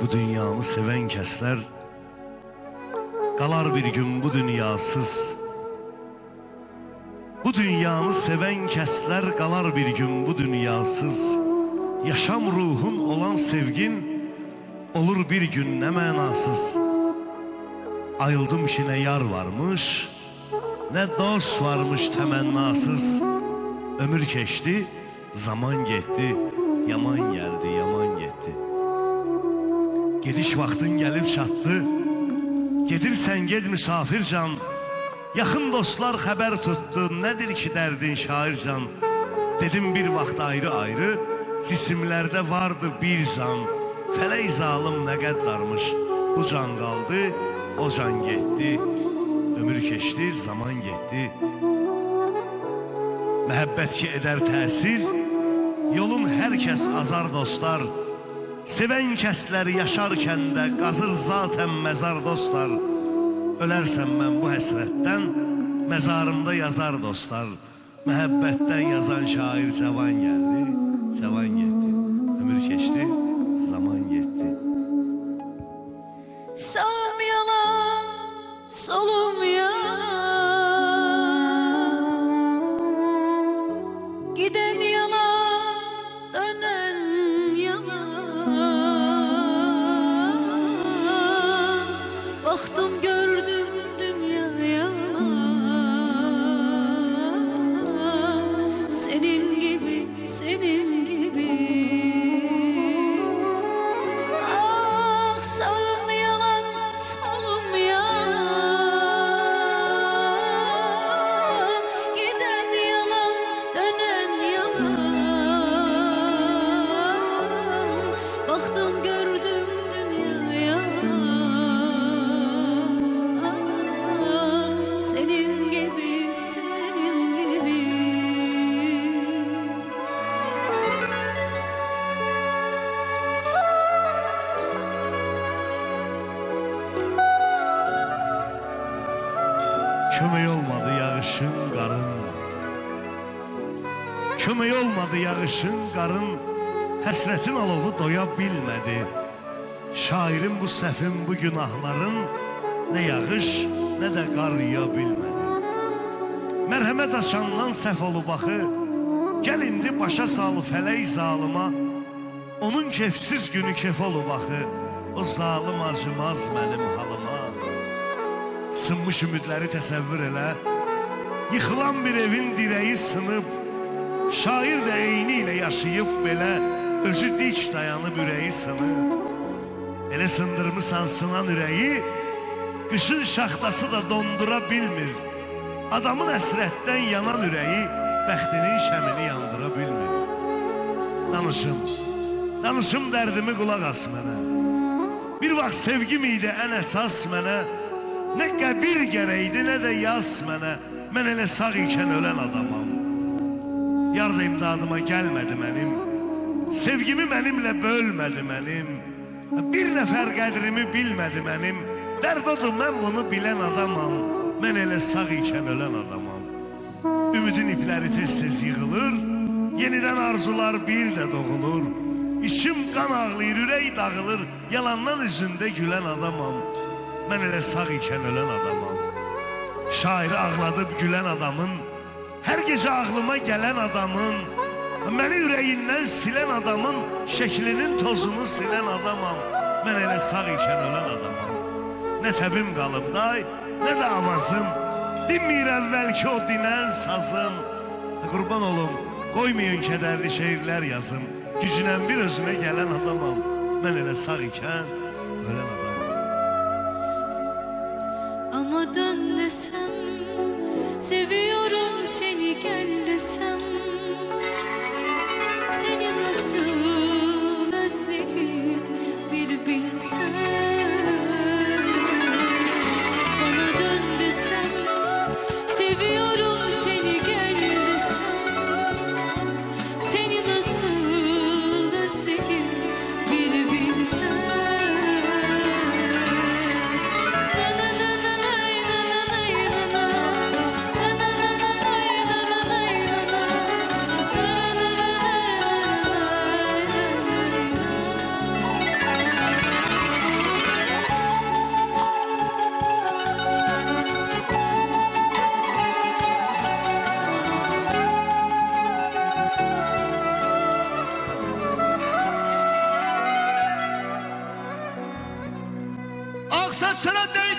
Bu dünyanı seven kesler Qalar bir gün bu dünyasız. Bu dünyanı seven kesler Qalar bir gün bu dünyasız. Yaşam ruhun olan sevgin Olur bir gün ne mənasız Ayıldım ki ne yar varmış Ne dost varmış təmənnasız Ömür keçdi, zaman getdi Yaman geldi, yaman getdi Gediş vaxtın gəlib çatdı. Gedirsən ged misafircan. Yaxın dostlar xəbər tutdu. Nədir ki dərdin şaircan? Dedim bir vaxt ayrı-ayrı Cisimlərdə vardı bir can Fələk zalım nə qəddarmış? Bu can qaldı, o can getdi. Ömür keçdi, zaman getdi. Məhəbbət ki edər təsir Yolun hər kəs azar dostlar Sevən kəslər yaşarkən də qazır zatən məzar dostlar. Ölərsən mən bu həsrətdən Məzarımda yazar dostlar. Məhəbbətdən yazan şair cavan gəldi Kömək olmadı yağışın, qarın Həsrətin alovu doya bilmədi. Şairin bu səfin, bu günahların Nə yağış, nə də qar yuya bilmədi. Mərhəmət açandan səhv olub axı Gəl indi başa salı fələk zalıma Onun kefsiz günü kef olub axı O zalım acımaz mənim halıma. Sınmış ümidləri təsəvvür elə Yıxılan bir evin dirəyi sınıb Şair də eyni ilə yaşayıb belə Özü dik dayanıb ürəyi sınıb Elə sındırmısan sınan ürəyi Qışın şaxtası da dondura bilmir Adamın əsrətdən yanan ürəyi Bəxtinin şəmini yandıra bilmir Danışım, danışım dərdimi qulaq as mənə. Bir vaxt sevgim idi ən əsas mənə. Nə qəbir gərəkdi, nə də yaz mənə. Mən elə sağ ikən adamam Yar da imdadıma gəlmədi mənim Sevgimi mənimlə bölmədi mənim Bir nəfər qədrimi bilmədi mənim Dərd odur mən bunu bilən adamam. Mən elə sağ ikən ölən adamam. Ümidin ipləri tez-tez yığılır. Yenidən arzular bir də doğulur. İçim qan ağlayır, ürək dağılır. Yalandan üzündə gülən adamam. Mən elə sağ ikən ölən adamam. Şairi ağladıb gülən adamın Hər gecə ağlıma gələn adamın Məni ürəyindən silən adamın Şəklinin tozunu silən adamam. Mən elə sağ ikən ölən adamam. Nə təbim qalıb day, nə də avazım. Dinmir əvvəlki o dinən sazım. Qurban olum, qoymayın kədərli şeirlər yazım. Gücünən bir özünə gələn adamam. Mən elə sağ ikən ölən adamam. Ama dön desem Seviyorum seni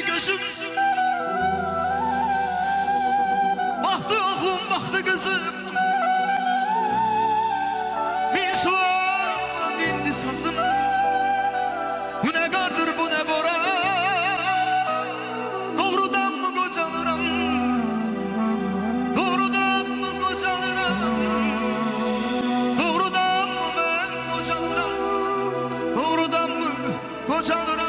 gözüm. Baktı oğlum baktı kızım. Bir sual dindi sazım. Bu ne kardır bu ne bora? Doğrudan mı kocalıram Doğrudan mı kocalıram Doğrudan mı ben kocalıram Doğrudan mı kocalıram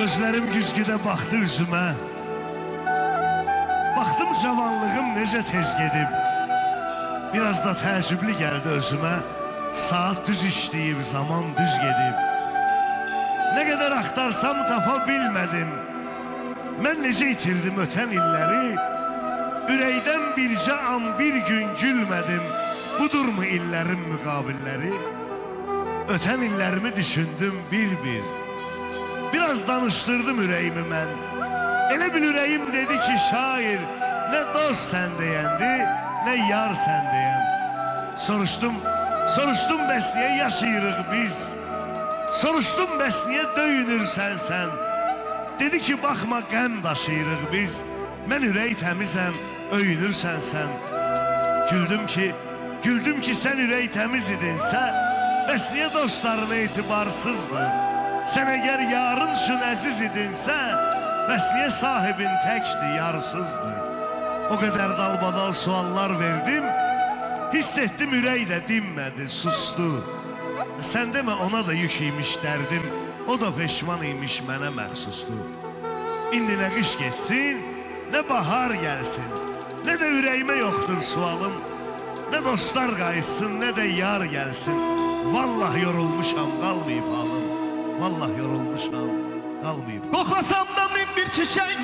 Gözlərim güzgüdə baxdı üzümə Baxdım cavanlığım necə tez gedib Biraz da təəccüblü gəldi özümə. Saat düz işləyib, zaman düz gedib. Nə qədər axtarsam tapa bilmədim. Mən necə itirdim ötən illəri? Ürəkdən bircə an bir gün gülmədim. Budurmu illərin müqabilləri Ötən illərimi düşündüm bir-bir Biraz danıştırdım ürəyimi mən Elə bil ürəyim dedi ki şair Nə dost sən deyəndi Nə yar sən deyən Soruşdum Soruşdum bəs niyə biz. Soruşdum bəs niyə döyünürsən sən. Dedi ki baxma qəm daşıyırıq biz. Mən ürək təmizəm Öyünürsən sən Güldüm ki Güldüm ki sən ürək təmiz idinsə Bəs niyə dostların etibarsızdır Sən əgər yarın üçün əziz idinsə Bəs niyə sahibin təkdir, yarsızdır. O qədər dalbadal suallar verdim Hiss etdim ürək də dinmədi, sustu. Sən demə ona da yük imiş dərdim O da peşman imiş mənə məxsusdur. İndi nə qış geçsin, nə bahar gəlsin Nə də ürəyimə yoxdur sualım Nə dostlar qayıtsın, nə də yar gəlsin. Vallah yorulmuşam, qalmayıb halım Vallah yorulmuşam, qalmayıb Koklasam da min bir çiçek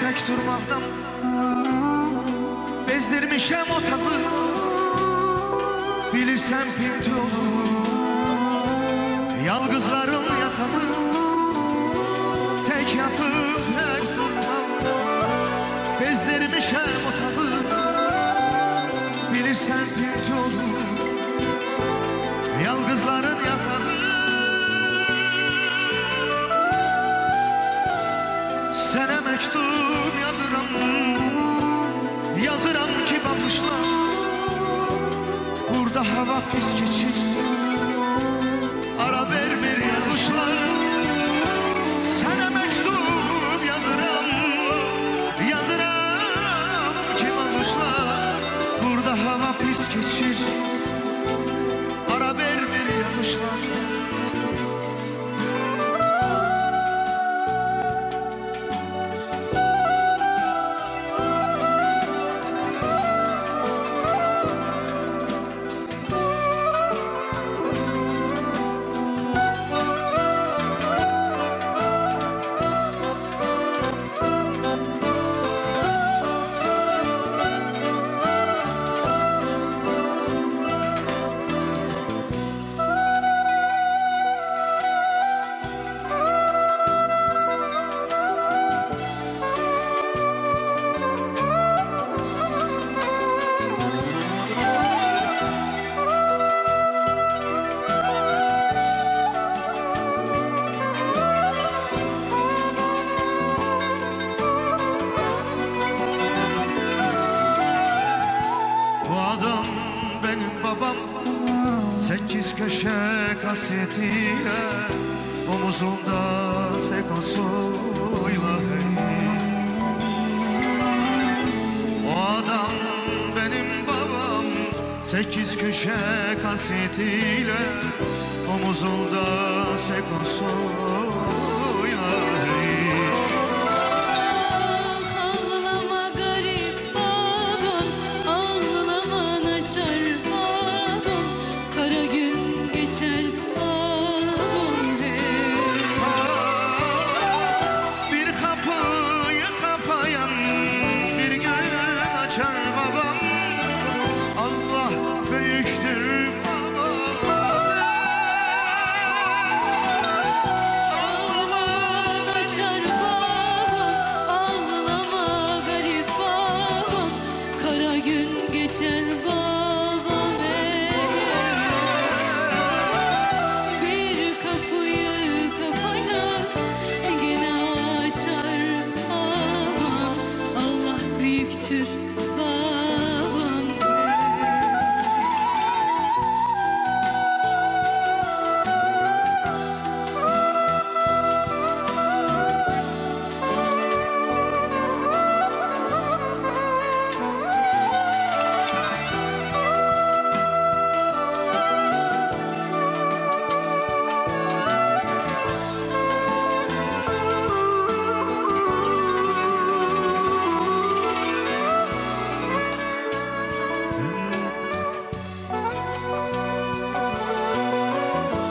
tek durmaktan Bezdirmişem otağı Bilirsen pinti olur. Yalgızların yatağı Tek yatıp tek durmaktan Bezdirmişem otağı Bilirsen pinti olur. Yalgızların yatağı Sene mektup yazıram. Yazıram ki bakışla Burada hava pis geçir Bu adam benim babam Sekiz köşe kasetiyle Omuzunda sekosuyla hey. O adam benim babam Sekiz köşe kasetiyle Omuzunda sekosuyla